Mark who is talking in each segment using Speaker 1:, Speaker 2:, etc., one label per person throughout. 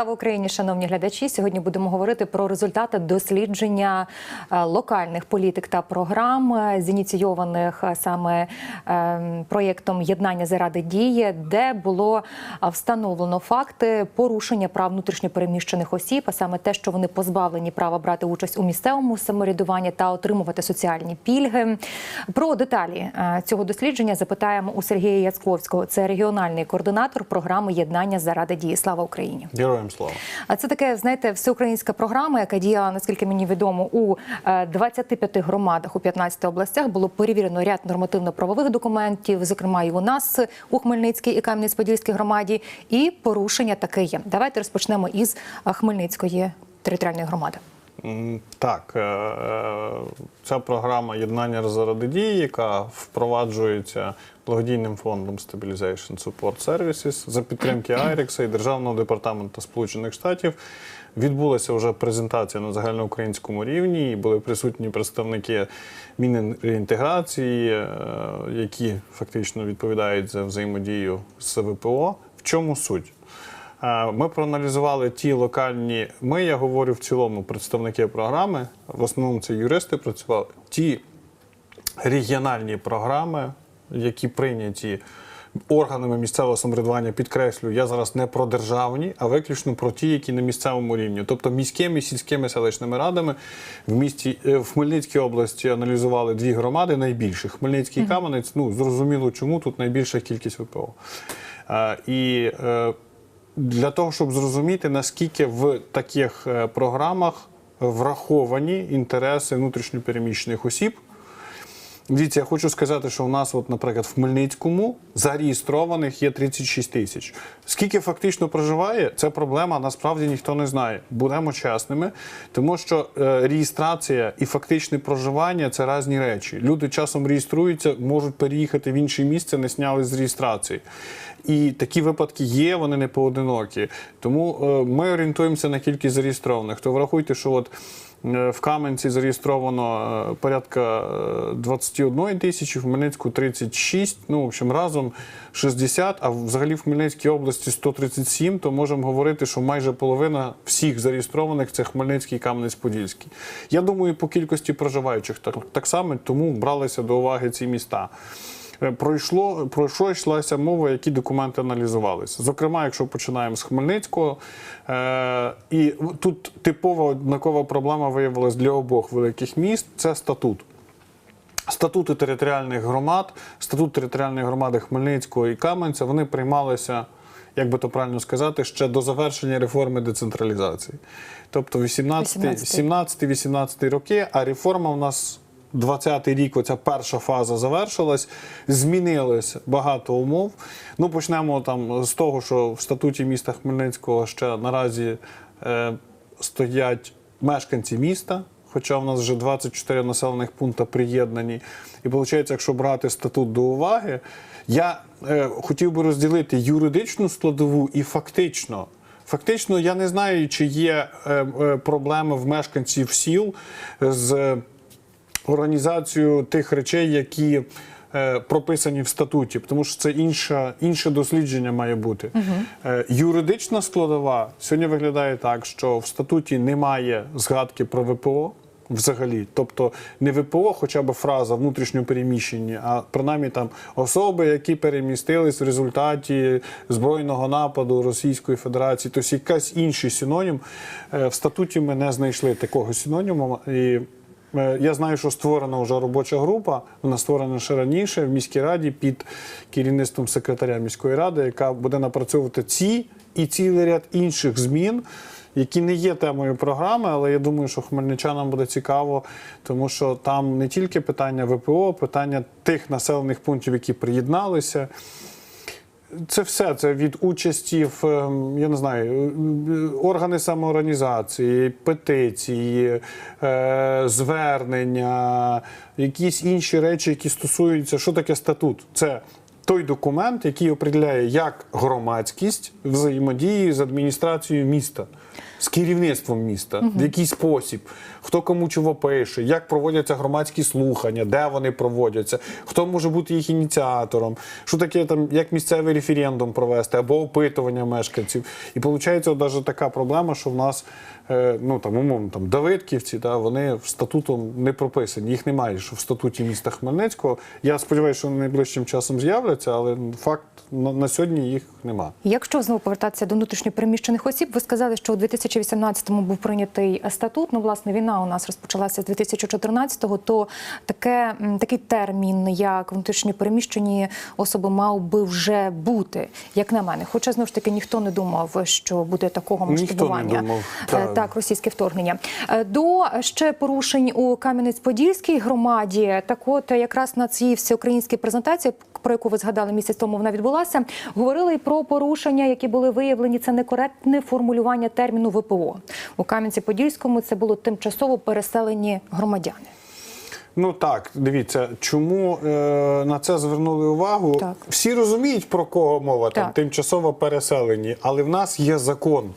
Speaker 1: Слава Україні, шановні глядачі. Сьогодні будемо говорити про результати дослідження е, локальних політик та програм, е, зініційованих е, саме проєктом Єднання заради дії, де було встановлено факти порушення прав внутрішньопереміщених осіб, а саме те, що вони позбавлені права брати участь у місцевому самоврядуванні та отримувати соціальні пільги. Про деталі цього дослідження запитаємо у Сергія Яцковського. Це регіональний координатор програми Єднання заради дії. Слава Україні.
Speaker 2: Героям слава.
Speaker 1: А це таке, знаєте, всеукраїнська програма, яка діяла, наскільки мені відомо, у е, 25 громадах у 15 областях. Було перевірено ряд нормативно-правових документів, зокрема і у нас у Хмельницькій і Кам'янець-Подільській громаді. І порушення таке є. Давайте розпочнемо із е, Хмельницької територіальної громади.
Speaker 2: Так, е, е, ця програма єднання заради дії, яка впроваджується благодійним фондом Stabilization Support Services за підтримки Айрекса і Державного департаменту Сполучених Штатів. Відбулася вже презентація на загальноукраїнському рівні. і Були присутні представники Мінреінтеграції, е, які фактично відповідають за взаємодію з ВПО. В чому суть? Ми проаналізували ті локальні. Ми, я говорю в цілому, представники програми. В основному це юристи працювали. Ті регіональні програми, які прийняті органами місцевого самоврядування, підкреслюю, я зараз не про державні, а виключно про ті, які на місцевому рівні, тобто міськими, сільськими селищними радами. В місті е, в Хмельницькій області аналізували дві громади найбільші. Хмельницький і Кам'янець. Ну зрозуміло, чому тут найбільша кількість ВПО. І е, для того, щоб зрозуміти, наскільки в таких е, програмах враховані інтереси внутрішньопереміщених осіб. Дивіться, я хочу сказати, що у нас, от, наприклад, в Хмельницькому зареєстрованих є 36 тисяч. Скільки фактично проживає, це проблема, насправді ніхто не знає. Будемо чесними, тому що е, реєстрація і фактичне проживання це різні речі. Люди часом реєструються, можуть переїхати в інше місце, не сняли з реєстрації. І такі випадки є, вони не поодинокі. Тому е, ми орієнтуємося на кількість зареєстрованих. То врахуйте, що от в Кам'янці зареєстровано е, порядка е, 21 тисячі, в Хмельницьку 36, ну, в общем, разом 60, а взагалі в Хмельницькій області 137, то можемо говорити, що майже половина всіх зареєстрованих це Хмельницький Кам'янець-Подільський. Я думаю, по кількості проживаючих так само, тому бралися до уваги ці міста. Е, Пройшло, про що йшлася мова, які документи аналізувалися. Зокрема, якщо починаємо з Хмельницького, е, і тут типова однакова проблема виявилась для обох великих міст це статут. Статути територіальних громад, статут територіальної громади Хмельницького і Кам'янця, вони приймалися, як би то правильно сказати, ще до завершення реформи децентралізації. Тобто 17-18 роки, а реформа у нас 20-й рік, оця перша фаза завершилась, змінилось багато умов. Ну, почнемо там з того, що в статуті міста Хмельницького ще наразі е, стоять мешканці міста. Хоча в нас вже 24 населених пункти приєднані. І виходить, якщо брати статут до уваги, я е, хотів би розділити юридичну складову і фактично. Фактично, я не знаю, чи є е, е, проблеми в мешканців сіл з організацією тих речей, які е, прописані в статуті, тому що це інше, інше дослідження має бути. Е, юридична складова сьогодні виглядає так, що в статуті немає згадки про ВПО. Взагалі, тобто не ВПО, хоча б фраза внутрішньо переміщені, а принаймні там особи, які перемістились в результаті збройного нападу Російської Федерації, тобто якась інший синонім. Е, В статуті ми не знайшли такого синоніму. І Я знаю, що створена вже робоча група. Вона створена ще раніше в міській раді під керівництвом секретаря міської ради, яка буде напрацьовувати ці і цілий ряд інших змін, які не є темою програми, але я думаю, що хмельничанам буде цікаво, тому що там не тільки питання ВПО, питання тих населених пунктів, які приєдналися. Це все це від участі в ем, я не знаю органи самоорганізації, петиції, е, звернення, якісь інші речі, які стосуються, що таке статут? Це той документ, який определяє, як громадськість взаємодіє з адміністрацією міста, з керівництвом міста, в який спосіб хто кому чого пише, як проводяться громадські слухання, де вони проводяться, хто може бути їх ініціатором, що таке там, як місцевий референдум провести або опитування мешканців. І виходить, навіть така проблема, що в нас ну там умовно там Давидківці, та вони статутом не прописані. Їх немає що в статуті міста Хмельницького. Я сподіваюся, що найближчим часом з'являться, але факт на, на сьогодні їх нема.
Speaker 1: Якщо знову повертатися до внутрішньопереміщених осіб, ви сказали, що у 2018-му був прийнятий статут. Ну, власне, війна у нас розпочалася з 2014-го, то таке, такий термін, як внутрішньопереміщені особи, мав би вже бути, як на мене. Хоча знову ж таки ніхто не думав, що буде такого
Speaker 2: Ніхто не
Speaker 1: масштабування.
Speaker 2: думав,
Speaker 1: Е,
Speaker 2: так.
Speaker 1: російське вторгнення. Е, До ще порушень у Кам'янець-Подільській громаді. Так, от якраз на цій всеукраїнській презентації, про яку ви згадали місяць тому, вона відбулася. Говорили і про порушення, які були виявлені. Це некоректне формулювання терміну ВПО у Кам'янці-Подільському. Це було тимчасово переселені громадяни.
Speaker 2: Ну так, дивіться, чому е, на це звернули увагу?
Speaker 1: Так.
Speaker 2: Всі розуміють, про кого мова, там тимчасово переселені, але в нас є закон.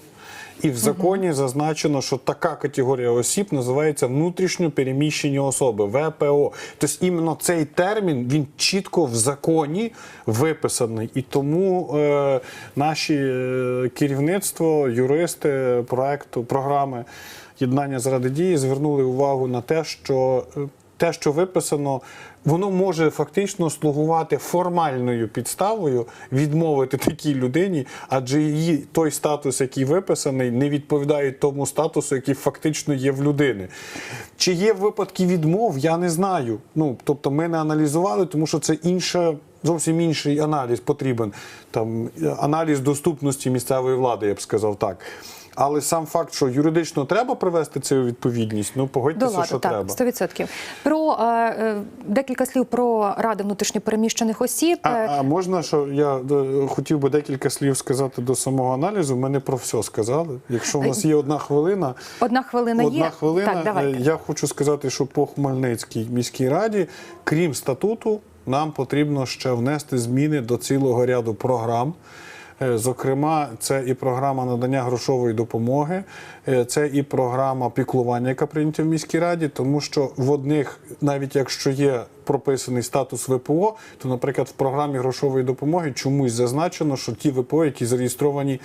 Speaker 2: І в законі зазначено, що така категорія осіб називається внутрішньо переміщені особи ВПО. Тобто іменно цей термін він чітко в законі виписаний. І тому е, наші е, керівництво, юристи проекту, програми єднання заради дії звернули увагу на те, що е, те, що виписано, воно може фактично слугувати формальною підставою відмовити такій людині, адже її той статус, який виписаний, не відповідає тому статусу, який фактично є в людини. Чи є випадки відмов, я не знаю. Ну тобто, ми не аналізували, тому що це інша. Зовсім інший аналіз потрібен. Там е, аналіз доступності місцевої влади, я б сказав так. Але сам факт, що юридично треба привести це у відповідність, ну погодьтеся, що
Speaker 1: так,
Speaker 2: треба.
Speaker 1: 100%. Про е, е, декілька слів про ради внутрішньопереміщених осіб.
Speaker 2: А,
Speaker 1: Е,
Speaker 2: а можна, що я е, хотів би декілька слів сказати до самого аналізу. Ми не про все сказали. Якщо в нас є одна хвилина,
Speaker 1: Одна хвилина
Speaker 2: одна
Speaker 1: є.
Speaker 2: хвилина,
Speaker 1: Так, давайте.
Speaker 2: я хочу сказати, що по Хмельницькій міській раді, крім статуту, нам потрібно ще внести зміни до цілого ряду програм. Е, Зокрема, це і програма надання грошової допомоги, е, це і програма піклування, яка прийнята в міській раді, тому що в одних, навіть якщо є прописаний статус ВПО, то, наприклад, в програмі грошової допомоги чомусь зазначено, що ті ВПО, які зареєстровані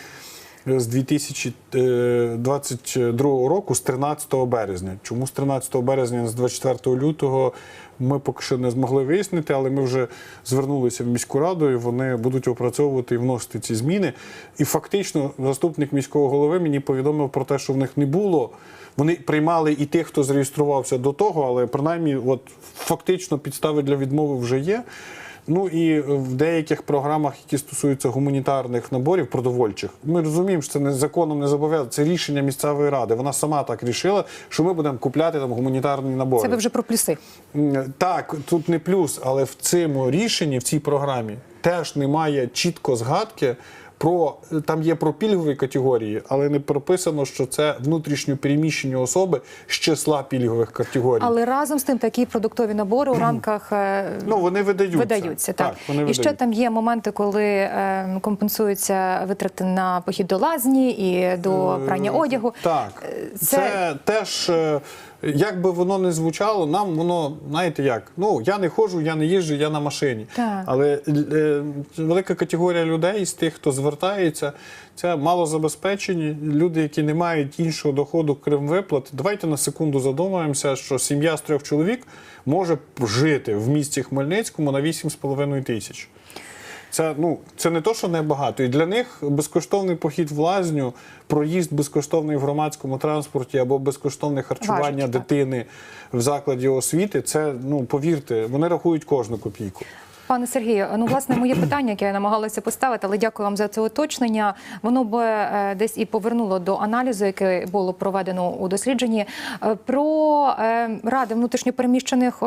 Speaker 2: з 2022 року, з 13 березня. Чому з 13 березня, з 24 лютого, ми поки що не змогли вияснити, але ми вже звернулися в міську раду, і вони будуть опрацьовувати і вносити ці зміни. І фактично, заступник міського голови мені повідомив про те, що в них не було. Вони приймали і тих, хто зареєструвався до того, але принаймні, от фактично підстави для відмови вже є. Ну і в деяких програмах, які стосуються гуманітарних наборів продовольчих, ми розуміємо, що це не законом не зобов'язано. Це рішення місцевої ради. Вона сама так рішила, що ми будемо купляти там гуманітарні набори.
Speaker 1: Це ви вже про плюси.
Speaker 2: Так, тут не плюс, але в цьому рішенні, в цій програмі, теж немає чітко згадки. Про там є про пільгові категорії, але не прописано, що це внутрішньо переміщені особи з числа пільгових категорій.
Speaker 1: Але разом з тим такі продуктові набори у рамках е,
Speaker 2: Ну вони видаються.
Speaker 1: видаються. Так,
Speaker 2: вони
Speaker 1: і ще там є моменти, коли е, компенсуються витрати на похід до лазні і до прання
Speaker 2: Е,
Speaker 1: одягу.
Speaker 2: Так,
Speaker 1: Е,
Speaker 2: це,
Speaker 1: це-
Speaker 2: теж, як би воно не звучало, нам воно, знаєте як, ну я не ходжу, я не їжджу, я на машині.
Speaker 1: Так.
Speaker 2: Але е, велика категорія людей з тих, хто звертається, це малозабезпечені, люди, які не мають іншого доходу, крім виплат. Давайте на секунду задумаємося, що сім'я з трьох чоловік може жити в місті Хмельницькому на 8,5 тисяч. Це ну це не то, що небагато. І для них безкоштовний похід в лазню, проїзд безкоштовний в громадському транспорті або безкоштовне харчування
Speaker 1: Важить, так.
Speaker 2: дитини в закладі освіти. Це ну повірте, вони рахують кожну копійку.
Speaker 1: Пане Сергію, ну власне моє питання, яке я намагалася поставити, але дякую вам за це уточнення. Воно б е, десь і повернуло до аналізу, який було проведено у дослідженні е, про е, ради внутрішньопереміщених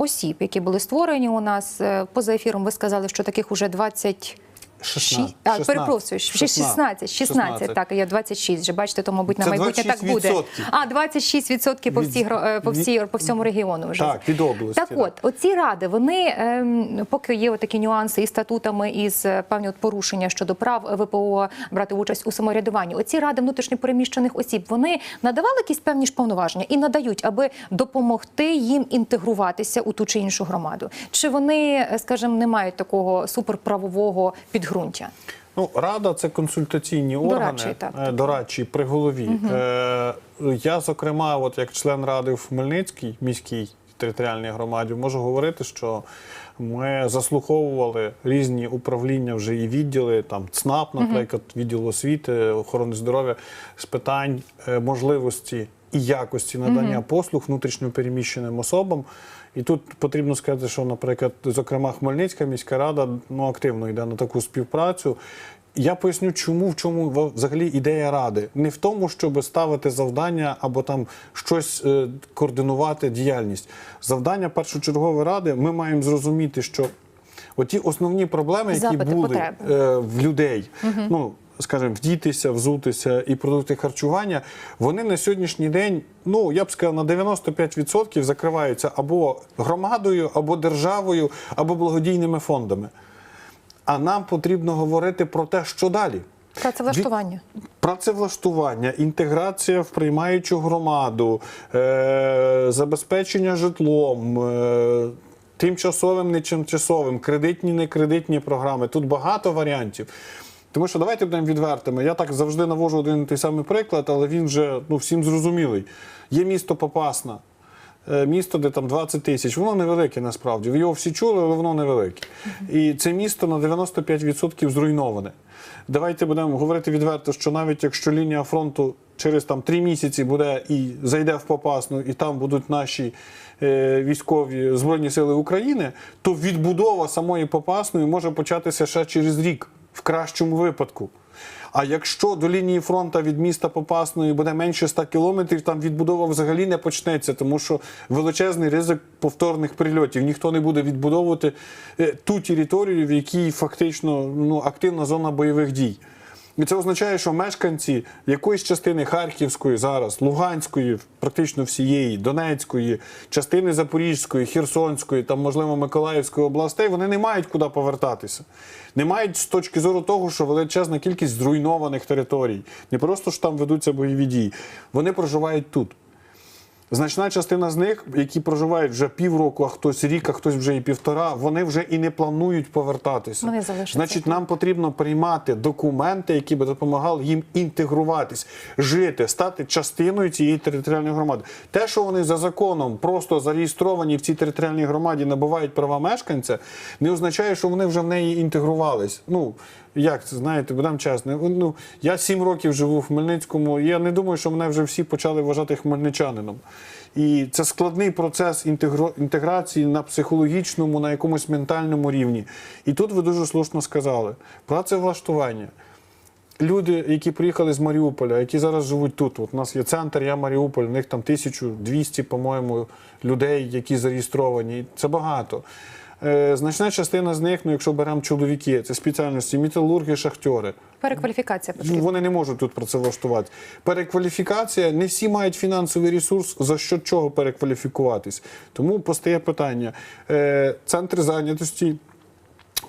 Speaker 1: осіб, які були створені у нас Е, поза ефіром. Ви сказали, що таких уже 20
Speaker 2: 16.
Speaker 1: Ші- перепрошую, ще 16, 16, так, я 26 вже, бачите, то, мабуть, на
Speaker 2: Це
Speaker 1: майбутнє так буде.
Speaker 2: 26%.
Speaker 1: А, 26% по, всій, е, по, всій, по всьому регіону вже.
Speaker 2: Так, від області, Так
Speaker 1: от, оці ради, вони, ем, поки є такі нюанси із статутами, із е, певні от порушення щодо прав ВПО брати участь у самоврядуванні, оці ради внутрішньопереміщених осіб, вони надавали якісь певні ж повноваження і надають, аби допомогти їм інтегруватися у ту чи іншу громаду. Чи вони, е, скажімо, не мають такого суперправового підґрунтя?
Speaker 2: Ну, рада це консультаційні органи,
Speaker 1: Дорадчі, так,
Speaker 2: е, дорадчі при голові. Е, я, зокрема, от як член ради в Хмельницькій міській територіальній громаді, можу говорити, що ми заслуховували різні управління вже і відділи, там ЦНАП, наприклад, відділ освіти, охорони здоров'я з питань е, можливості і якості надання послуг внутрішньо переміщеним особам. І тут потрібно сказати, що, наприклад, зокрема, Хмельницька міська рада ну, активно йде на таку співпрацю. Я поясню, чому в чому взагалі ідея ради. Не в тому, щоб ставити завдання або там щось е, координувати діяльність. Завдання першочергової ради ми маємо зрозуміти, що оті основні проблеми, які
Speaker 1: Запити,
Speaker 2: були е, в людей, ну скажімо, вдітися, взутися і продукти харчування, вони на сьогоднішній день, ну я б сказав, на 95% закриваються або громадою, або державою, або благодійними фондами. А нам потрібно говорити про те, що далі.
Speaker 1: Працевлаштування.
Speaker 2: Працевлаштування, інтеграція в приймаючу громаду, е, забезпечення житлом, е, тимчасовим, не тимчасовим, кредитні, некредитні програми. Тут багато варіантів. Тому що давайте будемо відвертими. Я так завжди навожу один і той самий приклад, але він вже ну, всім зрозумілий. Є місто Попасна. Е, Місто, де там 20 тисяч, воно невелике насправді. Ви його всі чули, але воно невелике. І це місто на 95% зруйноване. Давайте будемо говорити відверто, що навіть якщо лінія фронту через там три місяці буде і зайде в Попасну, і там будуть наші е, військові збройні сили України, то відбудова самої Попасної може початися ще через рік, в кращому випадку. А якщо до лінії фронту від міста Попасної буде менше 100 кілометрів, там відбудова взагалі не почнеться, тому що величезний ризик повторних прильотів. Ніхто не буде відбудовувати е, ту територію, в якій фактично ну, активна зона бойових дій. І це означає, що мешканці якоїсь частини Харківської зараз, Луганської, практично всієї, Донецької, частини Запорізької, Херсонської, там, можливо, Миколаївської областей, вони не мають куди повертатися. Не мають з точки зору того, що величезна кількість зруйнованих територій. Не просто ж там ведуться бойові дії. Вони проживають тут. Значна частина з них, які проживають вже півроку, а хтось рік, а хтось вже і півтора, вони вже і не планують повертатися.
Speaker 1: Вони залишаться
Speaker 2: Значить, нам потрібно приймати документи, які би допомагали їм інтегруватись, жити, стати частиною цієї територіальної громади. Те, що вони за законом просто зареєстровані в цій територіальній громаді, набувають права мешканця, не означає, що вони вже в неї інтегрувались. Ну як це знаєте, будемо чесно. Ну я сім років живу в Хмельницькому. Я не думаю, що мене вже всі почали вважати хмельничанином. І це складний процес інтеграції на психологічному, на якомусь ментальному рівні. І тут ви дуже слушно сказали: працевлаштування. Люди, які приїхали з Маріуполя, які зараз живуть тут. От у нас є центр, я Маріуполь, у них там 1200, по-моєму, людей, які зареєстровані. Це багато. Е, значна частина з них, ну якщо беремо чоловіки, це спеціальності металурги, шахтери.
Speaker 1: Перекваліфікація
Speaker 2: Ну,
Speaker 1: потрібна.
Speaker 2: Вони не можуть тут працевлаштувати. Перекваліфікація, не всі мають фінансовий ресурс, за що чого перекваліфікуватись. Тому постає питання. Е, Центри зайнятості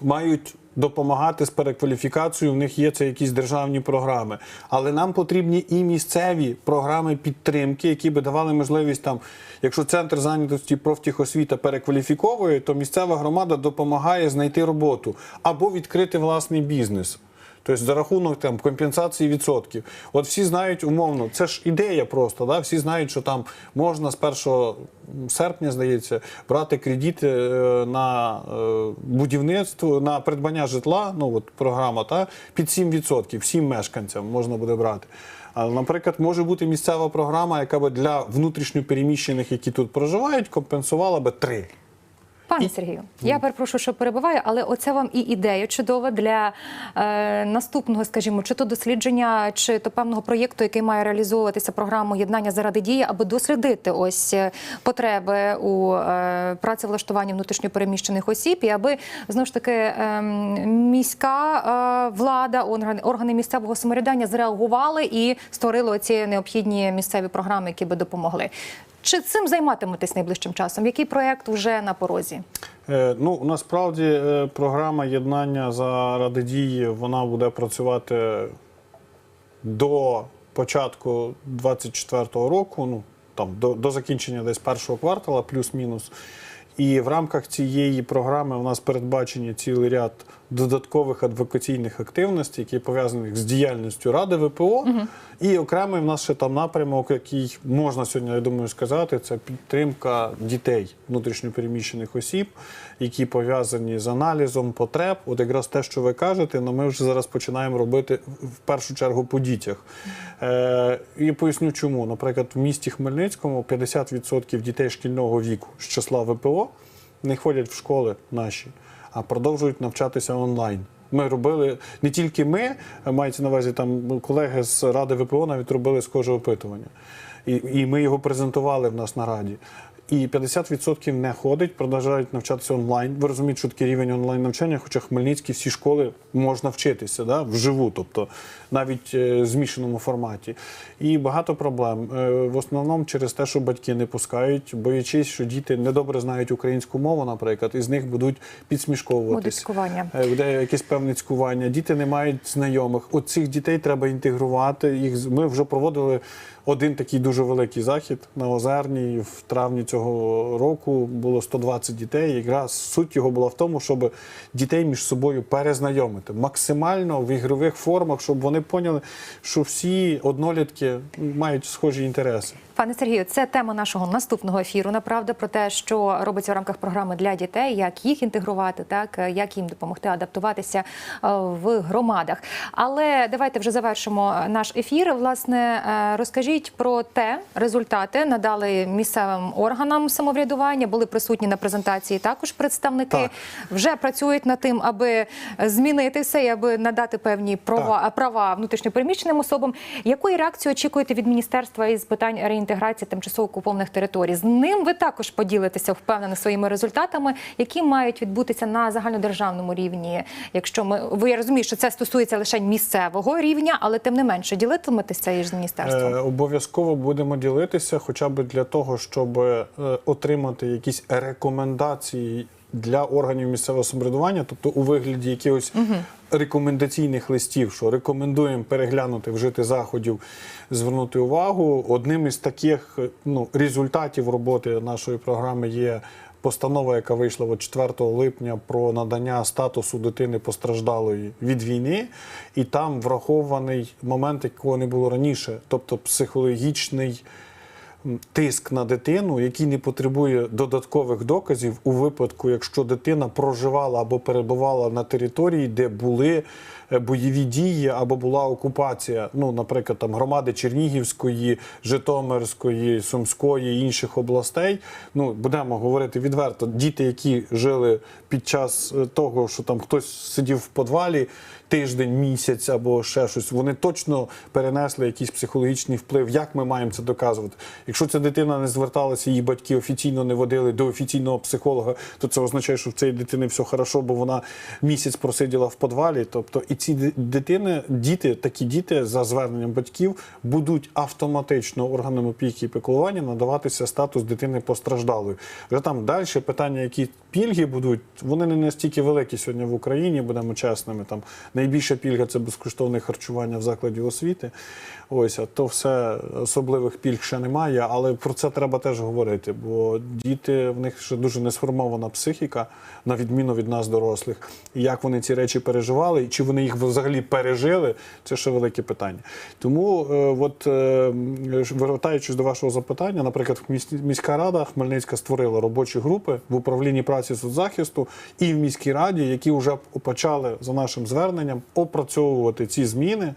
Speaker 2: мають допомагати з перекваліфікацією. В них є це якісь державні програми. Але нам потрібні і місцеві програми підтримки, які би давали можливість там, якщо центр зайнятості профтіхосвіта перекваліфіковує, то місцева громада допомагає знайти роботу або відкрити власний бізнес. Тобто за рахунок там компенсації відсотків. От всі знають умовно, це ж ідея просто. Да? Всі знають, що там можна з 1 серпня, здається, брати кредити е, на е, будівництво, на придбання житла. Ну от програма та під 7%, всім мешканцям можна буде брати. Але, наприклад, може бути місцева програма, яка би для внутрішньо переміщених, які тут проживають, компенсувала би 3.
Speaker 1: Пане Сергію, я перепрошую, що перебиваю, але оце вам і ідея чудова для е, наступного, скажімо, чи то дослідження, чи то певного проєкту, який має реалізовуватися програму єднання заради дії, аби дослідити ось е, потреби у е, працевлаштуванні внутрішньопереміщених осіб, і аби знову ж таки е, міська е, влада, органи, органи місцевого самоврядування зреагували і створили оці необхідні місцеві програми, які би допомогли. Чи цим займатиметесь найближчим часом? Який проєкт вже на порозі?
Speaker 2: Е, Ну, насправді е, програма єднання заради дії вона буде працювати до початку 24-го року, ну там до, до закінчення десь першого квартала, плюс-мінус. І в рамках цієї програми у нас передбачені цілий ряд додаткових адвокаційних активностей, які пов'язані з діяльністю Ради ВПО. І окремий в нас ще там напрямок, який можна сьогодні, я думаю, сказати, це підтримка дітей внутрішньопереміщених осіб, які пов'язані з аналізом потреб. От якраз те, що ви кажете, ну ми вже зараз починаємо робити в першу чергу по дітях. Е, і поясню, чому. Наприклад, в місті Хмельницькому 50% дітей шкільного віку з числа ВПО не ходять в школи наші, а продовжують навчатися онлайн. Ми робили не тільки ми, мається на увазі там колеги з Ради ВПО навіть робили схоже опитування. І, і ми його презентували в нас на раді. І 50% не ходить, продовжують навчатися онлайн. Ви розумієте, що таке рівень онлайн навчання, хоча Хмельницькі всі школи можна вчитися да, вживу, тобто навіть е, в змішаному форматі. І багато проблем. Е, в основному через те, що батьки не пускають, боячись, що діти недобре знають українську мову, наприклад, і з них будуть підсмішковуватись.
Speaker 1: Модицькування.
Speaker 2: Е, Буде якесь певне цькування. Діти не мають знайомих. От цих дітей треба інтегрувати. Їх ми вже проводили один такий дуже великий захід на Озерній в травні цього року. Було 120 дітей. Якраз суть його була в тому, щоб дітей між собою перезнайомити максимально в ігрових формах, щоб вони поняли, що всі однолітки мають схожі інтереси.
Speaker 1: Пане Сергію, це тема нашого наступного ефіру. Направда про те, що робиться в рамках програми для дітей, як їх інтегрувати, так як їм допомогти адаптуватися е, в громадах. Але давайте вже завершимо наш ефір. Власне, е, розкажіть про те, результати надали місцевим органам самоврядування. Були присутні на презентації також представники.
Speaker 2: Так.
Speaker 1: Вже працюють над тим, аби змінити все і аби надати певні права, права внутрішньопереміщеним особам. Якої реакції очікуєте від міністерства із питань реінтеграції тимчасово окупованих територій? З ним ви також поділитеся впевнено своїми результатами, які мають відбутися на загальнодержавному рівні. Якщо ми ви я розумію, що це стосується лише місцевого рівня, але тим не менше ділитиметеся із міністерством.
Speaker 2: Обов'язково будемо ділитися, хоча б для того, щоб е, отримати якісь рекомендації для органів місцевого самоврядування, тобто у вигляді якихось рекомендаційних листів, що рекомендуємо переглянути, вжити заходів, звернути увагу. Одним із таких ну, результатів роботи нашої програми є. Постанова, яка вийшла от 4 липня про надання статусу дитини постраждалої від війни, і там врахований момент, якого не було раніше, тобто психологічний тиск на дитину, який не потребує додаткових доказів у випадку, якщо дитина проживала або перебувала на території, де були е, бойові дії або була окупація, ну, наприклад, там громади Чернігівської, Житомирської, Сумської інших областей. Ну, будемо говорити відверто, діти, які жили під час е, того, що там хтось сидів в подвалі тиждень, місяць або ще щось, вони точно перенесли якийсь психологічний вплив. Як ми маємо це доказувати? Якщо ця дитина не зверталася, її батьки офіційно не водили до офіційного психолога, то це означає, що в цієї дитини все хорошо, бо вона місяць просиділа в подвалі. Тобто, і ці дитини, діти, такі діти за зверненням батьків будуть автоматично органам опіки і піклування надаватися статус дитини постраждалої. Вже там далі питання, які пільги будуть, вони не настільки великі сьогодні в Україні, будемо чесними. Там найбільша пільга це безкоштовне харчування в закладі освіти. Ось, а то все особливих пільг ще немає, але про це треба теж говорити, бо діти в них ще дуже не сформована психіка, на відміну від нас, дорослих. Як вони ці речі переживали, і чи вони їх взагалі пережили, це ще велике питання. Тому, е, от е, вертаючись до вашого запитання, наприклад, міська рада Хмельницька створила робочі групи в управлінні праці соцзахисту і в міській раді, які вже почали за нашим зверненням опрацьовувати ці зміни.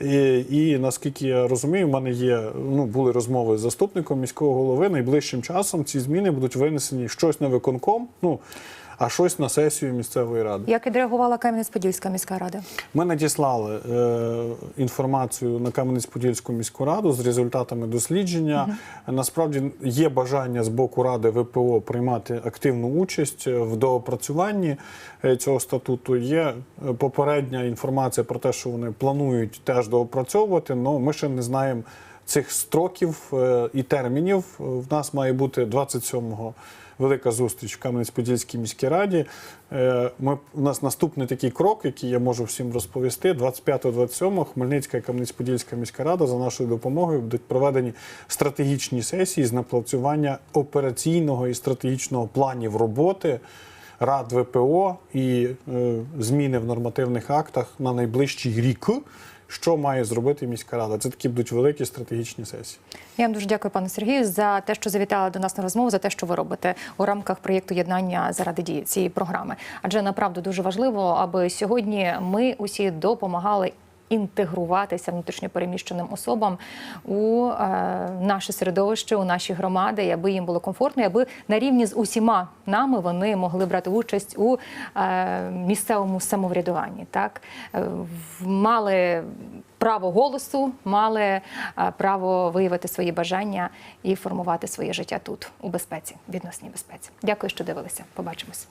Speaker 2: І, і наскільки я розумію, в мене є ну були розмови з заступником міського голови найближчим часом ці зміни будуть винесені щось на виконком, ну а щось на сесію місцевої ради.
Speaker 1: Як відреагувала Кам'янець-Подільська міська рада?
Speaker 2: Ми надіслали е, інформацію на Кам'янець-Подільську міську раду з результатами дослідження. Насправді є бажання з боку ради ВПО приймати активну участь в доопрацюванні е, цього статуту. Є е, попередня інформація про те, що вони планують теж доопрацьовувати, але ми ще не знаємо цих строків е, і термінів. В нас має бути 27-го велика зустріч в Кам'янець-Подільській міській раді. Е, Ми, у нас наступний такий крок, який я можу всім розповісти. 25-27 Хмельницька і Кам'янець-Подільська міська рада за нашою допомогою будуть проведені стратегічні сесії з напрацювання операційного і стратегічного планів роботи. Рад ВПО і е, зміни в нормативних актах на найближчий рік, що має зробити міська рада. Це такі будуть великі стратегічні сесії.
Speaker 1: Я вам дуже дякую, пане Сергію, за те, що завітали до нас на розмову, за те, що ви робите у рамках проєкту єднання заради дії цієї програми. Адже направду дуже важливо, аби сьогодні ми усі допомагали. Інтегруватися внутрішньопереміщеним особам у е, наше середовище, у наші громади, аби їм було комфортно, аби на рівні з усіма нами вони могли брати участь у е, місцевому самоврядуванні. Так Е, мали право голосу, мали право виявити свої бажання і формувати своє життя тут у безпеці, відносній безпеці. Дякую, що дивилися. Побачимось.